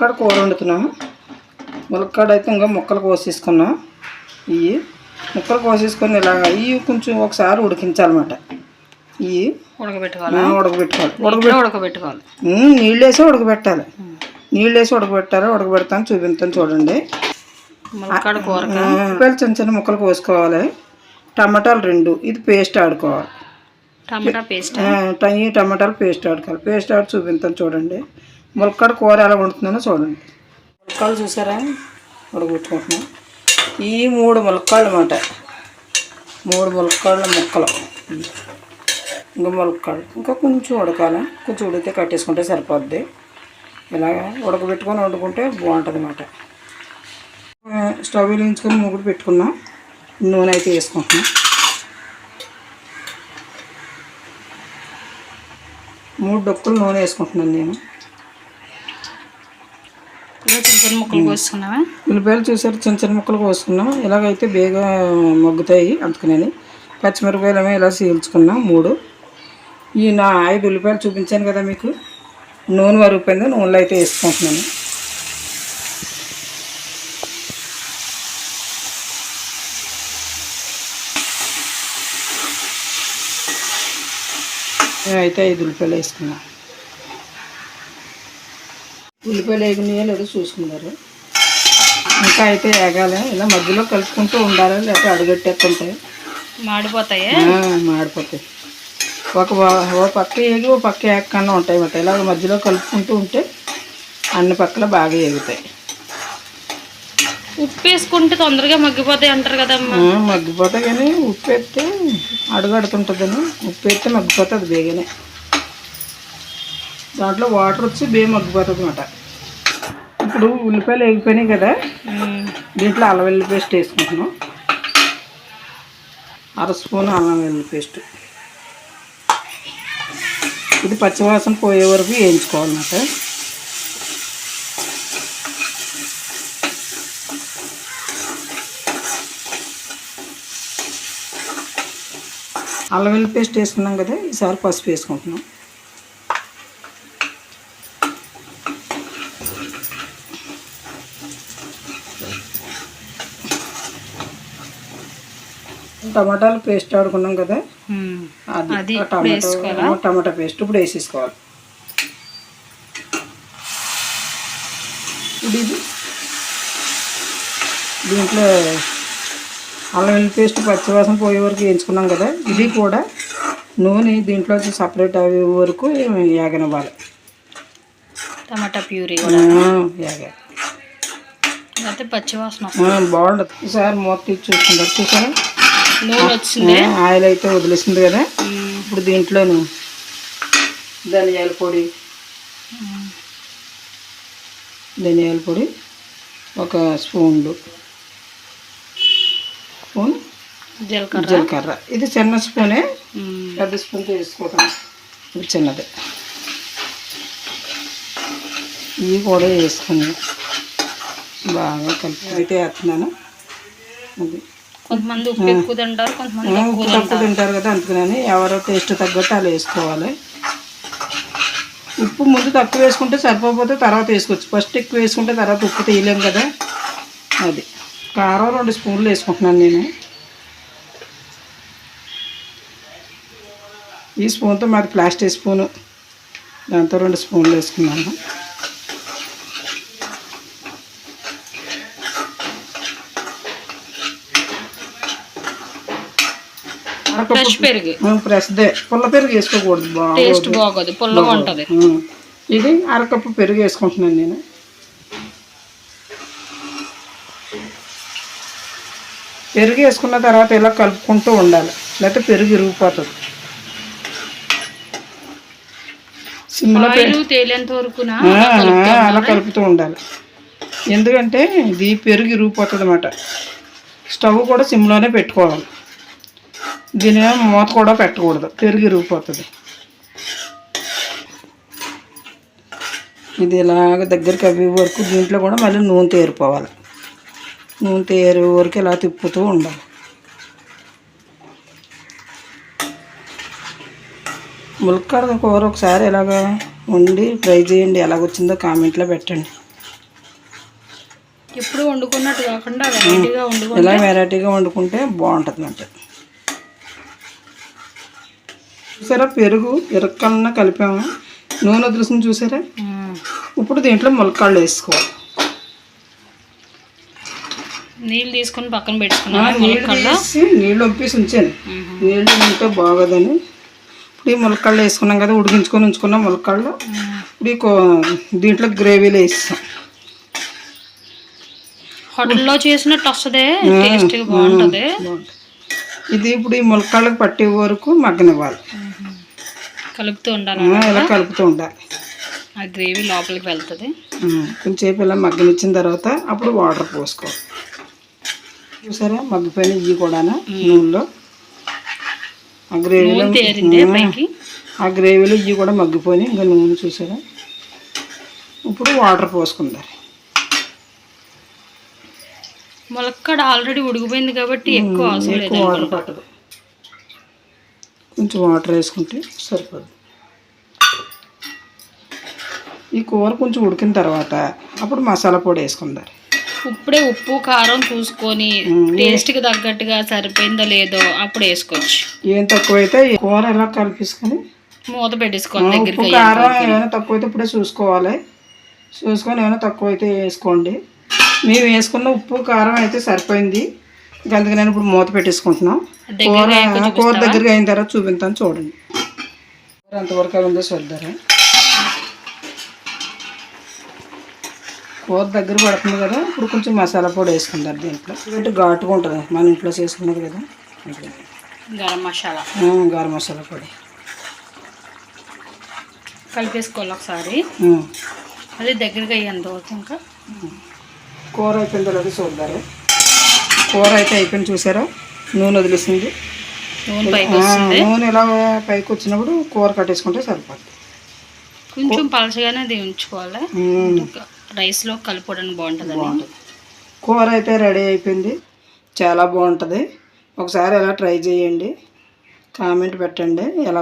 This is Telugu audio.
ములక్కాడ కూర వండుతున్నాం ములక్కాడ అయితే ఇంకా ముక్కలు కోసేసుకున్నాం. ఇవి ముక్కలు కోసేసుకొని ఇలాగ ఇవి కొంచెం ఒకసారి ఉడికించాలన్నమాట. ఇవి ఉడకబెట్టుకోవాలి? ఉడకబెట్టుకోవాలి. ఉడకబెట్టి ఉడకబెట్టుకోవాలి. నీళ్ళు వేసి ఉడకబెట్టాలి. నీళ్ళు వేసి ఉడకబెట్టాలి? ఉడకబెడతాను చూపిస్తాను చూడండి. ములక్కాడ కూర చిన్న చిన్న ముక్కలు కోసుకోవాలి. టమాటాలు రెండు ఇది పేస్ట్ ఆడుకోవాలి. Tomato paste? టమాటాలు పేస్ట్ ఆడుకోవాలి. పేస్ట్ ఆడి చూపిస్తాను చూడండి. ములక్కాడ కూర ఎలా వండుతున్నానో చూడండి. ములక్కాలు చూసారా? ఉడగొట్టుకుంటున్నాం ఈ మూడు ములక్కాళ్ళు అన్నమాట. మూడు ములక్కాళ్ళ ముక్కలు. ఇంకా ములక్కాళ్ళు ఇంకా కొంచెం ఉడకాలి. కొంచెం ఉడితే కట్టేసుకుంటే సరిపోద్ది. ఇలాగ ఉడకబెట్టుకొని వండుకుంటే బాగుంటుంది అన్నమాట. స్టవ్ వేయించుకొని ముగ్గురు పెట్టుకున్నాం. నూనె అయితే వేసుకుంటున్నాం. మూడు డొక్కులు నూనె వేసుకుంటున్నాను నేను. ఇలా చిన్న చిన్న ముక్కలు కోసుకున్నావా? ఉల్లిపాయలు చూసారు చిన్న చిన్న ముక్కలు కోసుకున్నాం. ఇలాగైతే బేగా మగ్గుతాయి అందుకని పచ్చిమిరపకాయలు ఏమో ఇలా చీల్చుకున్నాం మూడు. ఈ నా ఐదు ఉల్లిపాయలు చూపించాను కదా మీకు. నూనె వరిగిపోయింది నూనెలో అయితే వేసుకుంటున్నాను. అయితే ఐదు ఉల్లిపాయలు వేసుకున్నాం ఉల్లిపాయలు వేగినాయో లేదో చూసుకున్నారు ఇంకా అయితే వేగాలి. ఇలా మధ్యలో కలుపుకుంటూ ఉండాలి లేకపోతే అడుగట్టేస్తుంటాయి? మాడిపోతాయే? మాడిపోతాయి. ఒక ఓ పక్క ఏగి ఓ పక్క ఏకన్నా ఉంటాయి అన్నమాట. ఇలా మధ్యలో కలుపుకుంటూ ఉంటే అన్ని పక్కల బాగా ఎగుతాయి ఉప్పు వేసుకుంటే తొందరగా మగ్గిపోతాయి అంటారు కదమ్మా. మగ్గిపోతాయి కానీ ఉప్పు వేస్తే అడుగడుతుంటుందని. ఉప్పు వేస్తే మగ్గిపోతుంది బేగనే దాంట్లో వాటర్ వచ్చి బే మగ్గిపోతుంది అనమాట ఇప్పుడు ఉల్లిపాయలు వేగిపోయినాయి కదా. దీంట్లో అల్లం వెల్లి పేస్ట్ వేసుకుంటున్నాం. అర స్పూన్ అల్లం వెల్లి పేస్ట్. ఇది పచ్చివాసన పోయే వరకు వేయించుకోవాలన్నమాట. అల్లం వెల్లి పేస్ట్ వేసుకున్నాం కదా ఈసారి పసుపు వేసుకుంటున్నాం. టమాటాలు పేస్ట్ ఆడుకున్నాం కదా. అది టమాటో టమాటా పేస్ట్ ఇప్పుడు వేసేసుకోవాలి. ఇప్పుడు ఇది దీంట్లో అల్లం వెల్లుల్లి పేస్ట్ పచ్చివాసన పోయే వరకు వేయించుకున్నాం కదా. ఇది కూడా నూనె దీంట్లో సపరేట్ అయ్యే వరకు యాగనివ్వాలి. టమాటా ప్యూరీ కూడా. యాగా అయితే పచ్చివాసన. బాగుండదు ఈసారి మూత తీసి చూసుకుంటారు. చూసారా? నూనె వచ్చింది? ఆయిల్ అయితే వదిలేసింది కదా. ఇప్పుడు దీంట్లోను ధనియాల పొడి ధనియాల పొడి ఒక స్పూన్లు. స్పూన్? జీలకర్ర. జీలకర్ర. ఇది చిన్న స్పూనే. పెద్ద స్పూన్తో వేసుకోవటం. ఇది చిన్నది. ఇవి కూడా వేసుకుని బాగా కలిపి అయితే వేస్తున్నాను. అది. కొంతమంది ఉప్పు ఎక్కువ తింటారు కొంతమంది ఉప్పు తక్కువ తింటారు. కదా అందుకని ఎవరో టేస్ట్ తగ్గట్టు అలా వేసుకోవాలి. ఉప్పు ముందు తక్కువ వేసుకుంటే సరిపోతే తర్వాత వేసుకోవచ్చు. ఫస్ట్ ఎక్కువ వేసుకుంటే తర్వాత ఉప్పు తీయలేం కదా. అది. కారం రెండు స్పూన్లు వేసుకుంటున్నాను నేను. ఈ స్పూన్తో మాది ప్లాస్టిక్ స్పూను. దాంతో రెండు స్పూన్లు వేసుకున్నాను. ఫ్రెష్ పెరుగు. ఫ్రెష్దే పుల్ల పెరుగు వేసుకోకూడదు టేస్ట్ బాగా బాగోదు. పుల్లగా ఉంటది. ఇది అరకప్పు పెరుగు వేసుకుంటున్నాను నేను. పెరుగు వేసుకున్న తర్వాత ఇలా కలుపుకుంటూ ఉండాలి. లేకపోతే పెరుగు ఇరిగిపోతుంది. సిమ్లో అలా కలుపుతూ ఉండాలి? ఎందుకంటే ఇది పెరుగు ఇరిగిపోతుంది అన్నమాట స్టవ్ కూడా సిమ్లోనే పెట్టుకోవాలి. దీని మీద మూత కూడా పెట్టకూడదు. పెరుగు ఇరిగిపోతుంది. ఇది ఇలాగ దగ్గరికి అవి వరకు దీంట్లో కూడా మళ్ళీ నూనె తేరిపోవాలి. నూనె తేరే వరకు ఇలా తిప్పుతూ ఉండాలి. ములక్కాడ కూర ఒకసారి ఇలాగా వండి ట్రై చేయండి. ఎలాగొచ్చిందో కామెంట్లో పెట్టండి. ఎప్పుడు వండుకున్నట్టు కాకుండా ఇలా వెరైటీగా వండుకుంటే బాగుంటుంది అంటే చూసారా? పెరుగు ఇరక్కలన్నా కలిపాము. నూనె వదిలేసింది చూసారా. ఇప్పుడు దీంట్లో ములక్కాళ్ళు వేసుకోవాలి. నీళ్ళు తీసుకొని పక్కన పెట్టుకున్నాను నీళ్ళు ఒప్పేసి ఉంచాను. నీళ్ళు ఉంటే బాగోదని. ఇప్పుడు ఈ ములక్కాళ్ళు వేసుకున్నాం కదా ఉడికించుకొని ఉంచుకున్నాం ములక్కాళ్ళు ఇప్పుడు ఈ దీంట్లో గ్రేవీలో వేస్తాం. హోటల్లో చేసినట్టు వస్తుంది బాగుంటుంది. బాగుంటుంది. ఇది ఇప్పుడు ఈ ములక్కాళ్ళకి పట్టే వరకు మగ్గనివ్వాలి. కలుపుతూ ఉండాలి ఇలా కలుపుతూ ఉండాలి. ఆ గ్రేవీ లోపలికి వెళ్తుంది. కొంచెంసేపు ఇలా మగ్గనిచ్చిన తర్వాత అప్పుడు వాటర్ పోసుకోవాలి. చూసారా? మగ్గిపోయిన ఇవి కూడా నూనెలో. ఆ గ్రేవీలో ఆ గ్రేవీలో ఇవి కూడా మగ్గిపోయినాయి. ఇంకా నూనె చూసారా? ఇప్పుడు వాటర్ పోసుకుందారు ములక్కడ ఆల్రెడీ ఉడికిపోయింది కాబట్టి ఎక్కువ అవసరం లేదు ఎక్కువ వాటర్ పట్టదు. కొంచెం వాటర్ వేసుకుంటే సరిపోదు ఈ కూర కొంచెం ఉడికిన తర్వాత అప్పుడు మసాలా పొడి వేసుకుందారు ఇప్పుడే ఉప్పు కారం చూసుకొని టేస్ట్కి తగ్గట్టుగా సరిపోయిందో లేదో అప్పుడు వేసుకోవచ్చు. ఏం తక్కువైతే ఈ కూర ఎలా కలిపేసుకొని? మూత పెట్టేసుకోవాలి ఉప్పు దగ్గరికి కారం ఏమైనా తక్కువైతే ఇప్పుడే చూసుకోవాలి. చూసుకొని ఏమైనా తక్కువైతే వేసుకోండి. మేము వేసుకున్న ఉప్పు కారం అయితే సరిపోయింది. ఇంకా అందుకే నేను ఇప్పుడు మూత పెట్టేసుకుంటున్నాం. కూర కూర దగ్గరికి అయిన తర్వాత చూపిస్తాను చూడండి. కూర ఎంతవరకు ఉందో చూద్దారా. కూర దగ్గర పడుతుంది కదా ఇప్పుడు కొంచెం మసాలా పొడి వేసుకుంటారు దీంట్లో. ఇటు ఘాటుగా ఉంటుంది మన ఇంట్లో చేసుకున్నది కదా. గరం మసాలా. గరం మసాలా పొడి. కలిపేసుకోవాలి ఒకసారి. అది దగ్గరికి అయ్యేంత వరకు ఇంకా. కూర అయిపోయిందో లేదో చూద్దారు. కూర అయితే అయిపోయింది చూసారా? నూనె వదిలేసింది. నూనె ఇలా పైకి వచ్చినప్పుడు కూర కట్టేసుకుంటే సరిపోతుంది కొంచెం పలచగానే అది ఉంచుకోవాలి? రైస్లో కలుపుకోవడానికి బాగుంటుంది. కూర అయితే రెడీ అయిపోయింది. చాలా బాగుంటుంది. ఒకసారి ఎలా ట్రై చేయండి. కామెంట్ పెట్టండి. ఎలా